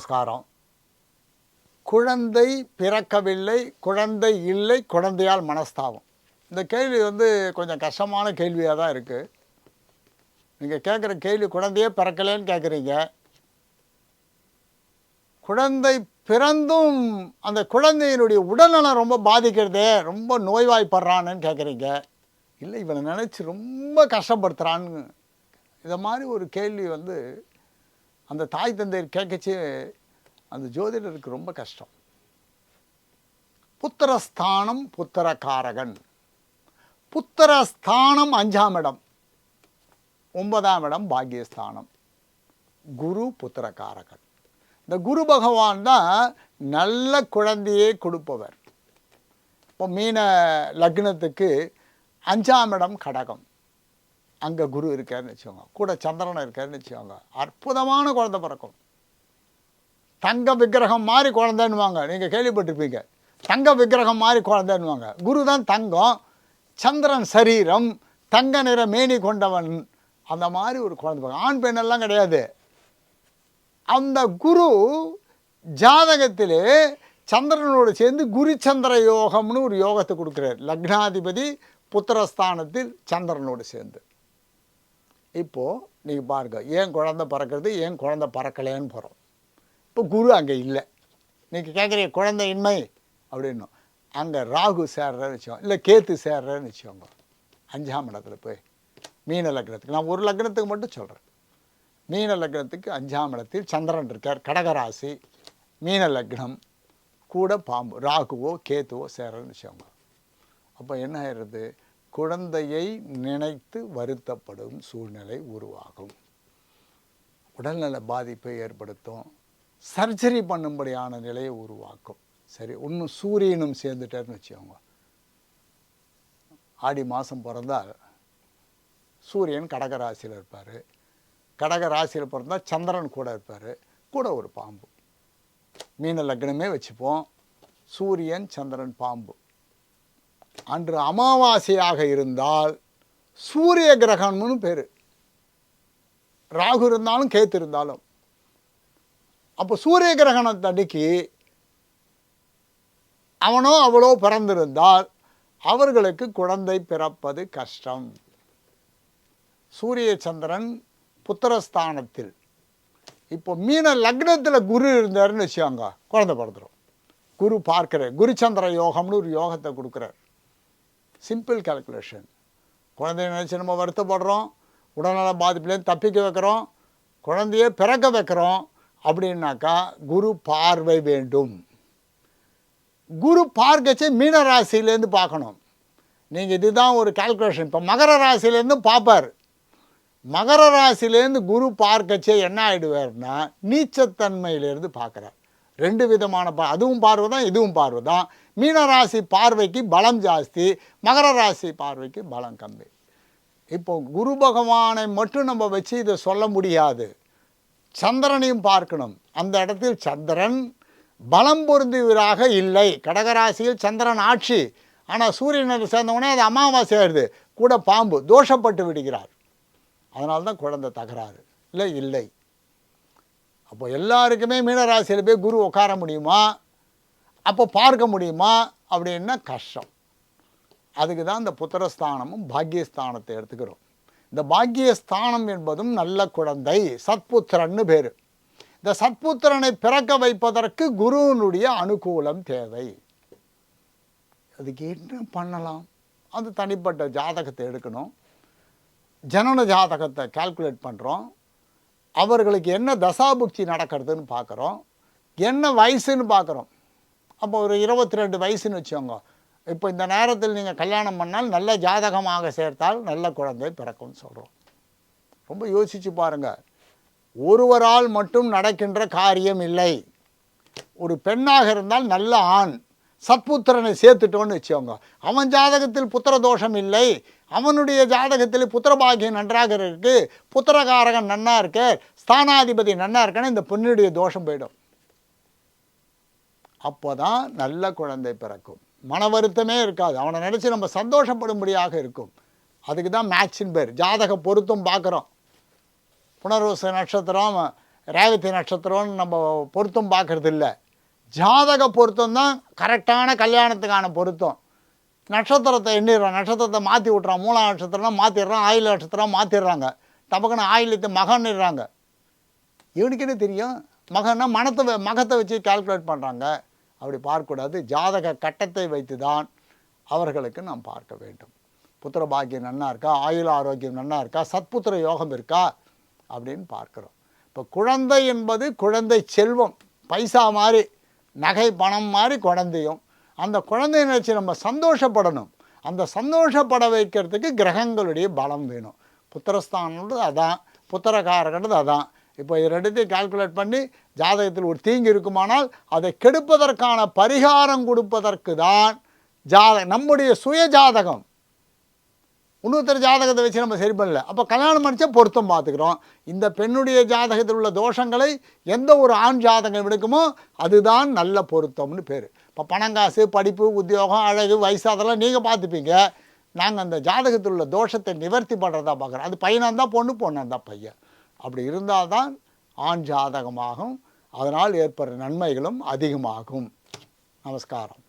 நமஸ்காரம். குழந்தை பிறக்கவில்லை குழந்தை இல்லை குழந்தையால் மனஸ்தாபம். இந்த கேள்வி வந்து கொஞ்சம் கஷ்டமான கேள்வியாக தான் இருக்குது நீங்கள் கேட்குற கேள்வி குழந்தையே பிறக்கலைன்னு கேட்குறீங்க குழந்தை பிறந்தும் அந்த குழந்தையினுடைய உடல்நலம் ரொம்ப பாதிக்கிறதே ரொம்ப நோய்வாய்ப்படுறான்னு கேட்குறீங்க இல்லை இவனை நினச்சி ரொம்ப கஷ்டப்படுத்துகிறான்னு இதை மாதிரி ஒரு கேள்வி வந்து அந்த தாய் தந்தையர் கேட்கச்சு அந்த ஜோதிடருக்கு ரொம்ப கஷ்டம். புத்திரஸ்தானம் புத்திரகாரகன் புத்திரஸ்தானம் அஞ்சாம் இடம். ஒன்பதாம் இடம் பாக்கியஸ்தானம். குரு புத்திரகாரகன் இந்த குரு பகவான் தான் நல்ல குழந்தையே கொடுப்பவர். இப்போ மீன லக்னத்துக்கு அஞ்சாம் இடம் கடகம். அங்கே குரு இருக்காருன்னு வச்சுக்கோங்க. கூட சந்திரன் இருக்காருன்னு வச்சுக்கோங்க. அற்புதமான குழந்தை பிறக்கும். தங்க விக்கிரகம் மாதிரி குழந்தைன்னுவாங்க. நீங்கள் கேள்விப்பட்டிருப்பீங்க. தங்க விக்கிரகம் மாதிரி குழந்தைன்னுவாங்க. குரு தான் தங்கம் சந்திரன் சரீரம் தங்க நிற மேனி கொண்டவன். அந்த மாதிரி ஒரு குழந்தை ஆண் பெண்ணெல்லாம் கிடையாது. அந்த குரு ஜாதகத்திலே சந்திரனோடு சேர்ந்து குருச்சந்திர யோகம்னு ஒரு யோகத்தை கொடுக்குறார். லக்னாதிபதி புத்திரஸ்தானத்தில் சந்திரனோடு சேர்ந்து. இப்போது நீங்கள் பாருங்கள் ஏன் குழந்தை பறக்கிறது? ஏன் குழந்தை பறக்கலைன்னு போகிறோம் இப்போ குரு அங்கே இல்லை. நீங்கள் கேட்குறீங்க குழந்தை இன்மை அப்படின்னும். அங்கே ராகு சேர்றேன்னு வச்சுக்கோங்க. இல்லை கேத்து சேர்றேன்னு வச்சுக்கோங்க. அஞ்சாம் இடத்துல போய். மீன லக்னத்துக்கு. நான் ஒரு லக்னத்துக்கு மட்டும் சொல்கிறேன் மீன லக்னத்துக்கு அஞ்சாம் இடத்தில் சந்திரன் இருக்கார். கடகராசி மீன லக்னம் கூட பாம்பு ராகுவோ கேத்துவோ சேரன்னு வச்சுக்கோங்க. அப்போ என்ன ஆயிடுறது? குழந்தையை நினைத்து வருத்தப்படும் சூழ்நிலை உருவாகும். உடல்நல பாதிப்பை ஏற்படுத்தும். சர்ஜரி பண்ணும்படியான நிலையை உருவாக்கும். சரி இன்னும் சூரியனும் சேர்ந்துட்டேன்னு வச்சுக்கோங்க. ஆடி மாதம் பிறந்தால் சூரியன் கடக ராசியில் இருப்பார். கடக ராசியில் பிறந்தால் சந்திரன் கூட இருப்பார். கூட ஒரு பாம்பு. மீன லக்னமே வச்சுப்போம். சூரியன் சந்திரன் பாம்பு. அன்று அமாவாசையாக இருந்தால் சூரிய கிரகணம்னு பேர். ராகு இருந்தாலும் கேத்து இருந்தாலும் அப்போ சூரிய கிரகணத்தன்னைக்கு அவனோ அவளோ பிறந்திருந்தால் அவர்களுக்கு குழந்தை பிறப்பது கஷ்டம். சூரிய சந்திரன் புத்திரஸ்தானத்தில். இப்போ மீன லக்னத்தில் குரு இருந்தாருன்னு வச்சுக்கோங்க குழந்தை பிறந்துடும் குரு பார்க்கிறார். குருச்சந்திர யோகம்னு ஒரு யோகத்தை கொடுக்குறார். சிம்பிள் கேல்குலேஷன் குழந்தைய நினச்சி நம்ம வருத்தப்படுறோம். உடல்நல பாதிப்புலேருந்து தப்பிக்க வைக்கிறோம். குழந்தைய பிறக்க வைக்கிறோம். அப்படின்னாக்கா குரு பார்வை வேண்டும். குரு பார்க்கச்சே மீன ராசியிலேருந்து பார்க்கணும். நீங்கள் இதுதான் ஒரு கால்குலேஷன் இப்போ மகர ராசியிலேருந்து பார்ப்பார். மகர ராசியிலேருந்து குரு பார்க்கச்சே என்ன ஆகிடுவார்னா நீச்சத்தன்மையிலேருந்து பார்க்குறார். ரெண்டு விதமான பா அதுவும் பார்வை தான் இதுவும் பார்வை தான். மீன ராசி பார்வைக்கு பலம் ஜாஸ்தி மகர ராசி பார்வைக்கு பலம் கம்மி. இப்போ குரு பகவானை மட்டும் நம்ம வச்சு இதை சொல்ல முடியாது. சந்திரனையும் பார்க்கணும். அந்த இடத்தில் சந்திரன் பலம் பொருந்தியவராக இல்லை. கடகராசியில் சந்திரன் ஆட்சி. ஆனால் சூரியனை சேர்ந்தவொடனே அது அமாவாசை ஆயிடுது கூட பாம்பு தோஷப்பட்டு விடுகிறார். அதனால தான் குழந்தை தகராறு. இல்லை இல்லை. அப்போ எல்லாருக்குமே மீனராசியில் போய் குரு உட்கார முடியுமா? அப்போ பார்க்க முடியுமா? அப்படின்னா கஷ்டம். அதுக்கு தான் இந்த புத்திரஸ்தானமும் பாக்கியஸ்தானத்தை எடுத்துக்கிறோம். இந்த பாக்கியஸ்தானம் என்பதும் நல்ல குழந்தை சத்புத்திரன்னு பேர். இந்த சத்புத்திரனை பிறக்க வைப்பதற்கு குருவினுடைய அனுகூலம் தேவை. அதுக்கு என்ன பண்ணலாம்? அது தனிப்பட்ட ஜாதகத்தை எடுக்கணும். ஜனன ஜாதகத்தை கால்குலேட் பண்ணுறோம் அவர்களுக்கு என்ன தசாபுக்தி நடக்கிறதுன்னு பார்க்குறோம். என்ன வயசுன்னு பார்க்குறோம். அப்போ ஒரு இருபத்தி ரெண்டு வயசுன்னு வச்சுக்கோங்க. இப்போ இந்த நேரத்தில் நீங்கள் கல்யாணம் பண்ணால் நல்ல ஜாதகமாக சேர்த்தால் நல்ல குழந்தை பிறக்கும்னு சொல்கிறோம் ரொம்ப யோசித்து பாருங்கள் ஒருவரால் மட்டும் நடக்கின்ற காரியம் இல்லை. ஒரு பெண்ணாக இருந்தால் நல்ல ஆண் சத்புத்திரனை சேர்த்துட்டோன்னு வச்சுக்கோங்க. அவன் ஜாதகத்தில் புத்திர தோஷம் இல்லை. அவனுடைய ஜாதகத்தில் புத்திரபாகியம் நன்றாக இருக்கு. புத்திரகாரகன் நன்னா இருக்க ஸ்தானாதிபதி நன்னா இருக்கன்னு இந்த பெண்ணுடைய தோஷம் போயிடும். அப்போ தான் நல்ல குழந்தை பிறக்கும். மன வருத்தமே இருக்காது. அவனை நினச்சி நம்ம சந்தோஷப்படும்படியாக இருக்கும். அதுக்கு தான் மேட்சின் பேர். ஜாதக பொருத்தம் பார்க்குறோம். புனர்வச நட்சத்திரம் ரேவதி நட்சத்திரம்னு நம்ம பொருத்தம் பார்க்குறது இல்லை ஜாதக பொருத்தம் தான் கரெக்டான கல்யாணத்துக்கான பொருத்தம். நட்சத்திரத்தை எண்ணிடுறான். நட்சத்திரத்தை மாற்றி விட்றான் மூல நட்சத்திரம்னா மாற்றிடுறான் ஆயுள் நட்சத்திரம் மாற்றிடுறாங்க டபக்குன்னு ஆயிலத்தை மகன்னுறாங்க. இவனுக்கு என்ன தெரியும்? மகன்னா மனத்தை வ- மகத்தை வச்சு கால்குலேட் பண்ணுறாங்க அப்படி பார்க்கக்கூடாது. ஜாதக கட்டத்தை வைத்து தான் அவர்களுக்கு நாம் பார்க்க வேண்டும். புத்திர பாக்கியம் நன்னா இருக்கா? ஆயுள் ஆரோக்கியம் நன்னா இருக்கா? சத்புத்திர யோகம் இருக்கா? அப்படின்னு பார்க்குறோம். இப்போ குழந்தை என்பது குழந்தை செல்வம். பைசா மாதிரி நகை பணம் மாதிரி குழந்தையும். அந்த குழந்தைய நினச்சி நம்ம சந்தோஷப்படணும். அந்த சந்தோஷப்பட வைக்கிறதுக்கு கிரகங்களுடைய பலம் வேணும். புத்திரஸ்தானன்றது அதான். புத்திரகாரகன்றது அதான். இப்போ இது ரெண்டுத்தையும் கால்குலேட் பண்ணி ஜாதகத்தில் ஒரு தீங்கு இருக்குமானால் அதை கெடுப்பதற்கான பரிகாரம் கொடுப்பதற்கு தான் ஜாத நம்முடைய சுய ஜாதகம். இன்னொருத்தர் ஜாதகத்தை வச்சு நம்ம சரி பண்ணல. அப்போ கல்யாணம் பண்ணிச்சா பொருத்தம் பார்த்துக்கிறோம். இந்த பெண்ணுடைய ஜாதகத்தில் உள்ள தோஷங்களை எந்த ஒரு ஆண் ஜாதகம் எடுக்குமோ அதுதான் நல்ல பொருத்தம்னு பேர். இப்போ பணங்காசு படிப்பு உத்தியோகம் அழகு வயசு அதெல்லாம் நீங்கள் பார்த்துப்பீங்க. நாங்கள் அந்த ஜாதகத்தில் உள்ள தோஷத்தை நிவர்த்தி பண்ணுறதா பார்க்குறோம். அது பையனாக இருந்தால் பொண்ணு பொண்ணாக இருந்தால் பையன். அப்படி இருந்தால் தான் ஆண் ஜாதகமாகும். அதனால் ஏற்படுற நன்மைகளும் அதிகமாகும். நமஸ்காரம்.